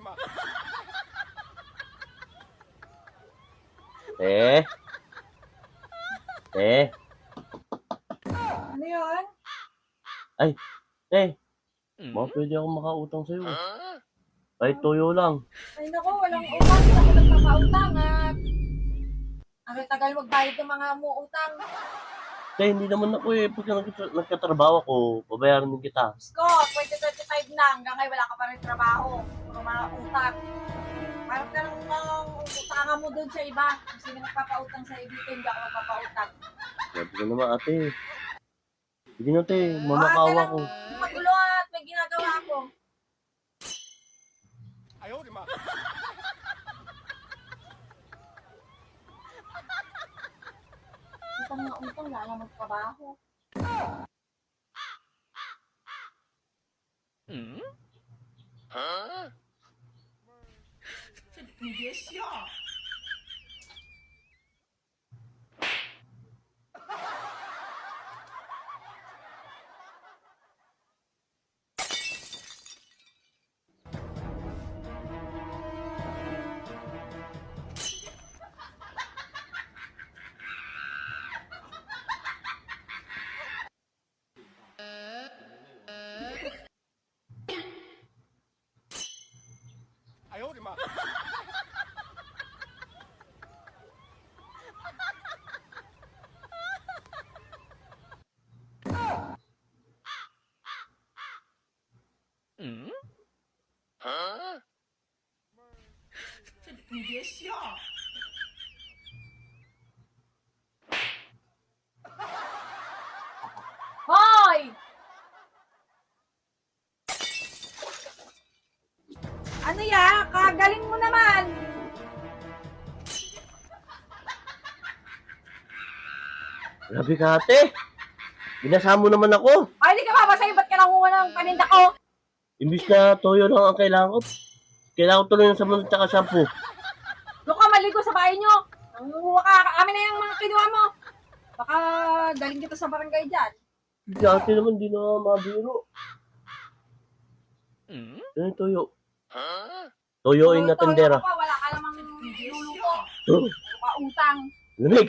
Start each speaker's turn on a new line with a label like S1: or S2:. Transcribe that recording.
S1: Eh? Eh?
S2: Ano yun?
S1: Eh? Baka pwede ako makautang sa'yo. Kahit toyo lang.
S2: Ay naku, walang utang. Hindi ako nagpapautang at ang tagal magbayad ng mga umuutang.
S1: Eh, hindi naman ako eh. Pag nagka- nagkatrabaho ako, babayaran din kita.
S2: Sko, 2025 na. Hanggang ngayon wala ka pa rin trabaho. Puro mga utang. Parang ka nang uh, utangan mo doon sa iba. Kasi na nagpapautang sa dito, hindi ako magpapautang.
S1: Sabi ko naman ate. Sige na te, mamakawa ko.
S2: Magulo at may ginagawa ako. Utang na utang, wala lang magtrabaho. 你别笑 Hoy! Ano ya? Kagaling mo naman.
S1: Grabe ka ate. Binasa mo naman ako.
S2: Ay, hindi ka babasahin. Ba't ka nangunga ng paninda ko?
S1: Imbis na toyo lang ang kailangan ko. Kailangan ko tuloy ng sabon at saka shampoo.
S2: Doon ka maligo sa bahay nyo. Nangunguha ka. Amin na yung mga kinuha mo. Baka galing kita sa barangay dyan.
S1: Ate naman di na mabiro. Ano yung toyo? Toyo in na tendera.
S2: Wala ka namang luluto.
S1: Oh,
S2: Wala ka utang.
S1: lamig.